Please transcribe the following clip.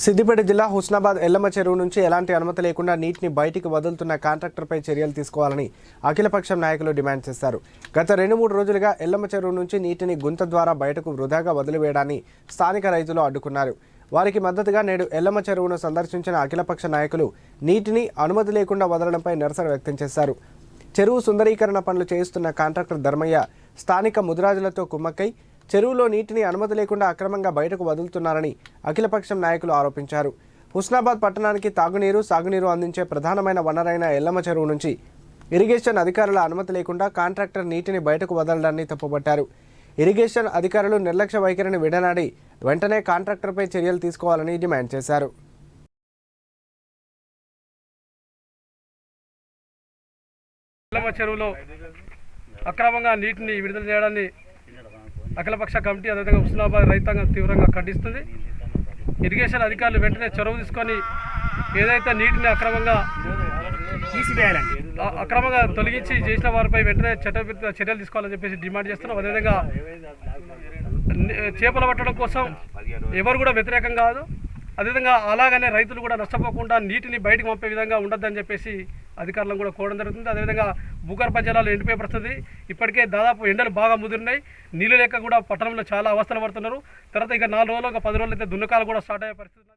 సిద్దిపేట జిల్లా హుస్నాబాద్ ఎల్లమ్మ చెరువు నుంచి ఎలాంటి అనుమతి లేకుండా నీటిని బయటికి వదులుతున్న కాంట్రాక్టర్పై చర్యలు తీసుకోవాలని అఖిలపక్షం నాయకులు డిమాండ్ చేశారు. గత రెండు మూడు రోజులుగా ఎల్లమ్మ చెరువు నుంచి నీటిని గుంత ద్వారా బయటకు వృధాగా వదిలివేయడాన్ని స్థానిక రైతులు అడ్డుకున్నారు. వారికి మద్దతుగా నేడు ఎల్లమ్మ చెరువును సందర్శించిన అఖిలపక్ష నాయకులు నీటిని అనుమతి లేకుండా వదలడంపై నిరసన వ్యక్తం చేశారు. చెరువు సుందరీకరణ పనులు చేయిస్తున్న కాంట్రాక్టర్ ధర్మయ్య స్థానిక ముదిరాజులతో కుమ్మక్కై చెరువులో నీటిని అనుమతి లేకుండా అక్రమంగా బయటకు వదులుతున్నారని అఖిలపక్షం నాయకులు ఆరోపించారు. హుస్నాబాద్ పట్టణానికి తాగునీరు సాగునీరు అందించే ప్రధానమైన వనరైన ఎల్లమ్మ చెరువు నుంచి ఇరిగేషన్ అధికారుల అనుమతి లేకుండా కాంట్రాక్టర్ నీటిని బయటకు వదలడాన్ని తప్పుపట్టారు. ఇరిగేషన్ అధికారులు నిర్లక్ష్య వైఖరిని విడనాడి వెంటనే కాంట్రాక్టర్పై చర్యలు తీసుకోవాలని డిమాండ్ చేశారు. చెరువులో అక్రమంగా నీటిని విడుదల చేయడాన్ని అఖిలపక్ష కమిటీ అదేవిధంగా హుస్నాబాద్ రైతాంగం తీవ్రంగా ఖండిస్తుంది. ఇరిగేషన్ అధికారులు వెంటనే చొరవ తీసుకొని ఏదైతే నీటిని అక్రమంగా తీసివేయాలండి. అక్రమంగా తొలగించి చేసిన వారిపై వెంటనే చట్టవిరుద్ధ చర్యలు తీసుకోవాలని చెప్పేసి డిమాండ్ చేస్తున్నాం అదేవిధంగా చేపలు పట్టడం కోసం ఎవరు కూడా వ్యతిరేకం కాదు. అదేవిధంగా అలాగనే రైతులు కూడా నష్టపోకుండా నీటిని బయటకు పంపే విధంగా ఉండొద్దని చెప్పేసి అధికారులను కూడా కోవడం జరుగుతుంది. అదేవిధంగా భూగర్భ జలాలు ఎండిపోయే పరిస్థితి ఇప్పటికే దాదాపు ఎండలు బాగా ముదిరినాయి. నీళ్ళు లేక కూడా పట్టణంలో చాలా అవస్థలు పడుతున్నారు. తర్వాత ఇక నాలుగు రోజులు ఒక పది రోజులు అయితే దున్నకాలు కూడా స్టార్ట్ అయ్యే పరిస్థితి